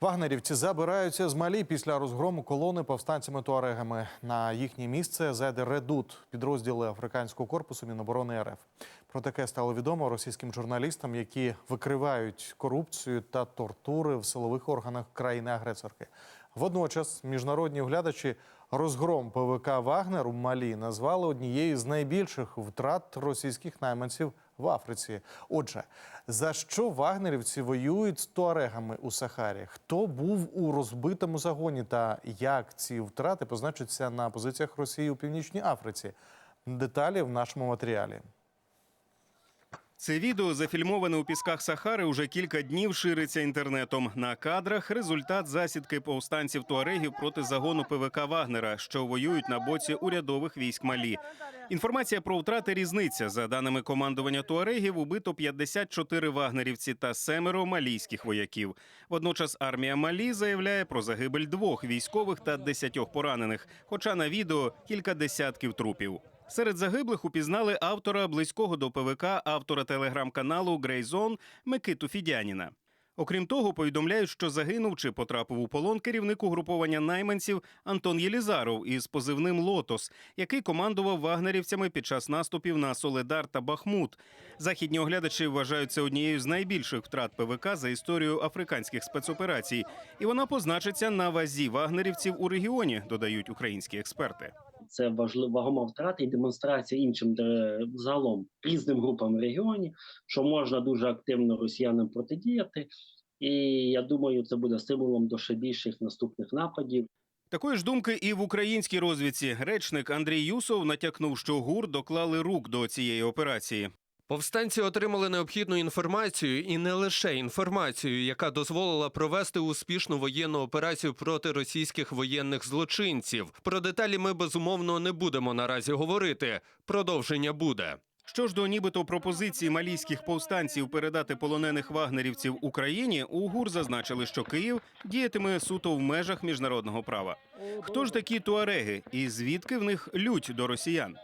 Вагнерівці забираються з Малі після розгрому колони повстанцями туарегами. На їхнє місце зайде Редут, підрозділи африканського корпусу Міноборони РФ. Про таке стало відомо російським журналістам, які викривають корупцію та тортури в силових органах країни-агресорки. Водночас міжнародні оглядачі розгром ПВК Вагнер у Малі назвали однією з найбільших втрат російських найманців в Африці. Отже, за що вагнерівці воюють з туарегами у Сахарі? Хто був у розбитому загоні та як ці втрати позначаться на позиціях Росії у Північній Африці? Деталі в нашому матеріалі. Це відео зафільмоване у пісках Сахари уже кілька днів шириться інтернетом. На кадрах результат засідки повстанців туарегів проти загону ПВК Вагнера, що воюють на боці урядових військ Малі. Інформація про втрати різниця. За даними командування туарегів, убито 54 вагнерівці та семеро малійських вояків. Водночас армія Малі заявляє про загибель двох військових та десятьох поранених. Хоча на відео кілька десятків трупів. Серед загиблих упізнали автора близького до ПВК, автора телеграм-каналу Грейзон Микиту Фідяніна. Окрім того, повідомляють, що загинув чи потрапив у полон керівник угруповання найманців Антон Єлізаров із позивним Лотос, який командував вагнерівцями під час наступів на Соледар та Бахмут. Західні оглядачі вважають це однією з найбільших втрат ПВК за історію африканських спецоперацій, і вона позначиться на вазі вагнерівців у регіоні, додають українські експерти. Це вагома втрата і демонстрація іншим загалом різним групам в регіоні, що можна дуже активно росіянам протидіяти. І я думаю, це буде стимулом до ще більших наступних нападів. Такої ж думки і в українській розвідці. Речник Андрій Юсов натякнув, що ГУР доклали рук до цієї операції. Повстанці отримали необхідну інформацію і не лише інформацію, яка дозволила провести успішну воєнну операцію проти російських воєнних злочинців. Про деталі ми безумовно не будемо наразі говорити. Продовження буде. Що ж до нібито пропозиції малійських повстанців передати полонених вагнерівців Україні, у ГУР зазначили, що Київ діятиме суто в межах міжнародного права. Хто ж такі туареги і звідки в них лють до росіян?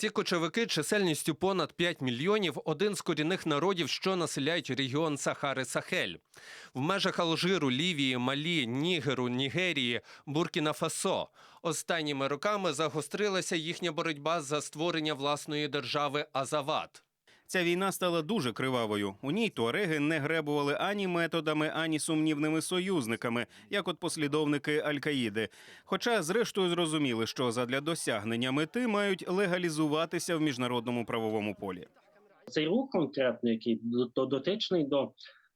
Ці кочовики чисельністю понад 5 мільйонів один з корінних народів, що населяють регіон Сахари Сахель. В межах Алжиру, Лівії, Малі, Нігеру, Нігерії, Буркіна Фасо. Останніми роками загострилася їхня боротьба за створення власної держави Азават. Ця війна стала дуже кривавою. У ній туареги не гребували ані методами, ані сумнівними союзниками, як от послідовники Аль-Каїди. Хоча, зрештою, зрозуміли, що задля досягнення мети мають легалізуватися в міжнародному правовому полі. Цей рух конкретний, який до- до- дотичний до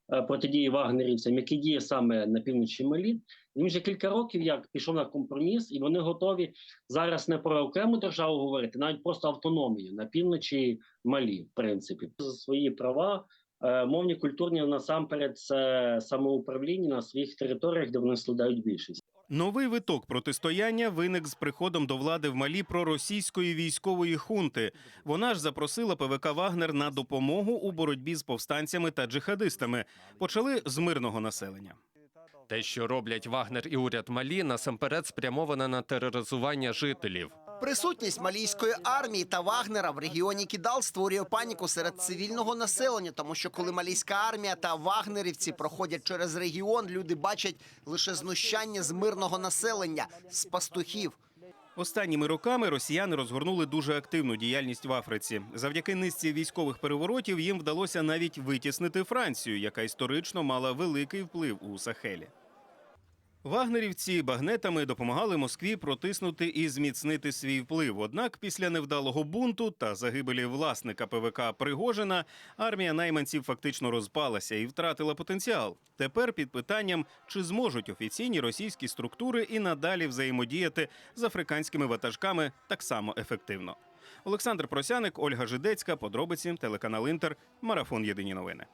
протидії вагнерівцям, який діє саме на півночі Малі, він вже кілька років як пішов на компроміс, і вони готові зараз не про окрему державу говорити, навіть просто автономію на півночі Малі, в принципі, за свої права. е, Мовні культурні насамперед це самоуправління на своїх територіях, де вони складають більшість. Новий виток протистояння виник з приходом до влади в Малі проросійської військової хунти. Вона ж запросила ПВК Вагнер на допомогу у боротьбі з повстанцями та джихадистами. Почали з мирного населення. Те, що роблять Вагнер і уряд Малі, насамперед спрямоване на тероризування жителів. Присутність малійської армії та Вагнера в регіоні Кідал створює паніку серед цивільного населення, тому що коли малійська армія та вагнерівці проходять через регіон, люди бачать лише знущання з мирного населення, з пастухів. Останніми роками росіяни розгорнули дуже активну діяльність в Африці. Завдяки низці військових переворотів їм вдалося навіть витіснити Францію, яка історично мала великий вплив у Сахелі. Вагнерівці багнетами допомагали Москві протиснути і зміцнити свій вплив. Однак, після невдалого бунту та загибелі власника ПВК Пригожина, армія найманців фактично розпалася і втратила потенціал. Тепер під питанням, чи зможуть офіційні російські структури і надалі взаємодіяти з африканськими ватажками так само ефективно. Олександр Просяник, Ольга Жидецька, подробиці, телеканал Інтер, марафон Єдині новини.